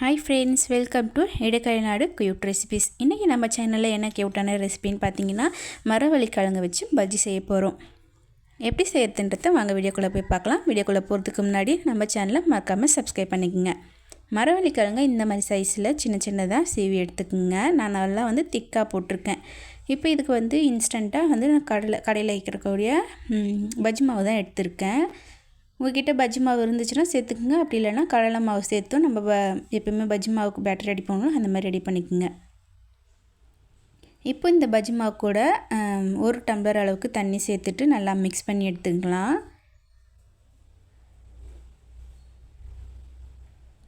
Hi friends welcome to நாடு cute recipes இன்றைக்கி நம்ம சேனலில் என்ன க்யூட்டான ரெசிபின்னு பார்த்தீங்கன்னா மரவள்ளிக்கிழங்கு வச்சு பஜ்ஜி செய்ய போகிறோம் எப்படி செய்யறதுன்றத வாங்க வீடியோக்குள்ளே போய் பார்க்கலாம். வீடியோக்குள்ளே போகிறதுக்கு முன்னாடி நம்ம சேனலை மறக்காமல் சப்ஸ்கிரைப் பண்ணிக்கோங்க. மரவள்ளிக்கிழங்கு இந்த மாதிரி சைஸில் சின்ன சின்னதாக சீவி எடுத்துக்கோங்க. நான் நல்லா வந்து திக்காக போட்டிருக்கேன். இப்போ இதுக்கு வந்து இன்ஸ்டண்ட்டாக வந்து நான் கடலை கடையில் வைக்கிறக்கூடிய பஜ்ஜி மாவு தான் எடுத்திருக்கேன். உங்ககிட்ட பஜ்ஜி மாவு இருந்துச்சுன்னா சேர்த்துக்குங்க. அப்படி இல்லைன்னா கடலை மாவு சேர்த்தும் நம்ம எப்பயுமே எப்போயுமே பஜ்ஜி மாவுக்கு பேட்டர் ரெடி பண்ணணும். அந்த மாதிரி ரெடி பண்ணிக்கோங்க. இப்போ இந்த பஜ்ஜி மாவு கூட ஒரு டம்ளர் அளவுக்கு தண்ணி சேர்த்துட்டு நல்லா மிக்ஸ் பண்ணி எடுத்துக்கலாம்.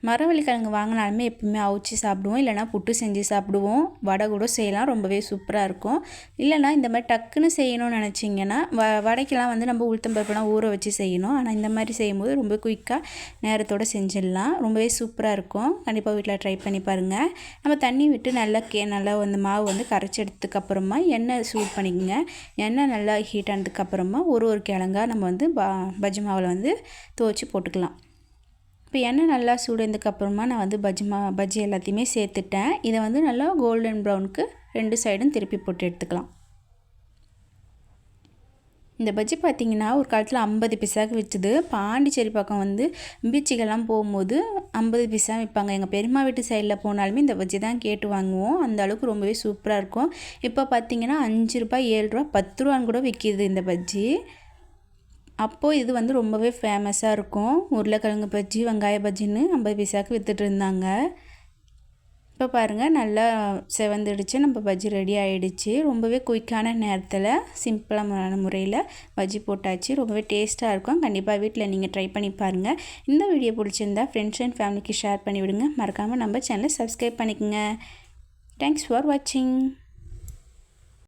மரவள்ளிக்கிழங்கு வாங்கினாலுமே எப்பவுமே அவிச்சு சாப்பிடுவோம். இல்லைனா புட்டு செஞ்சு சாப்பிடுவோம். வடை கூட செய்யலாம். ரொம்பவே சூப்பராக இருக்கும். இல்லைனா இந்த மாதிரி டக்குன்னு செய்யணும்னு நினச்சிங்கன்னா வ வடைக்கெல்லாம் வந்து நம்ம உளுத்தம்பருப்புலாம் ஊற வச்சு செய்யணும். ஆனால் இந்த மாதிரி செய்யும்போது ரொம்ப குயிக்காக நேரத்தோடு செஞ்சிடலாம். ரொம்பவே சூப்பராக இருக்கும். கண்டிப்பாக வீட்டில் ட்ரை பண்ணி பாருங்கள் நம்ம தண்ணி விட்டு நல்லா கே நல்லா அந்த மாவு வந்து கரைச்சி எடுத்ததுக்கப்புறமா எண்ணெய் சூட் பண்ணிக்கோங்க. எண்ணெய் நல்லா ஹீட் ஆனதுக்கப்புறமா ஒரு ஒரு கிழங்கா நம்ம வந்து ப பஜ்ஜி மாவில் வந்து துவச்சி போட்டுக்கலாம். இப்போ எண்ணெய் நல்லா சூடதுக்கப்புறமா நான் வந்து பஜ்ஜி மா பஜ்ஜி எல்லாத்தையுமே சேர்த்துட்டேன். இதை வந்து நல்லா கோல்டன் ப்ரௌனுக்கு ரெண்டு சைடும் திருப்பி போட்டு எடுத்துக்கலாம். இந்த பஜ்ஜி பார்த்திங்கன்னா ஒரு காலத்தில் ஐம்பது பைசாவுக்கு விற்றுது பாண்டிச்சேரி பக்கம் வந்து பீச்சுக்கெல்லாம் போகும்போது ஐம்பது பைசா விற்பாங்க எங்கள் பெரியம்மா வீட்டு சைடில் போனாலுமே இந்த பஜ்ஜி தான் கேட்டு வாங்குவோம். அந்த அளவுக்கு ரொம்பவே சூப்பராக இருக்கும். இப்போ பார்த்திங்கன்னா அஞ்சு ரூபாய் ஏழு ரூபா பத்து ரூபான்னு கூட விற்கிது இந்த பஜ்ஜி. அப்போது இது வந்து ரொம்பவே ஃபேமஸாக இருக்கும். உருளைக்கிழங்கு பஜ்ஜி வெங்காய பஜ்ஜின்னு ஐம்பது பைசாவுக்கு விற்றுட்டு இருந்தாங்க. இப்போ பாருங்கள் நல்லா செவந்துடுச்சு. நம்ம பஜ்ஜி ரெடி ஆகிடுச்சு ரொம்பவே குயிக்கான நேரத்தில் சிம்பிளான முறையில் பஜ்ஜி போட்டாச்சு. ரொம்பவே டேஸ்ட்டாக இருக்கும். கண்டிப்பாக வீட்டில் நீங்கள் ட்ரை பண்ணி பாருங்கள் இந்த வீடியோ பிடிச்சிருந்தா ஃப்ரெண்ட்ஸ் அண்ட் ஃபேமிலிக்கு ஷேர் பண்ணிவிடுங்க. மறக்காமல் நம்ம சேனலை சப்ஸ்கிரைப் பண்ணிக்கோங்க. தேங்க்ஸ் ஃபார் வாட்சிங்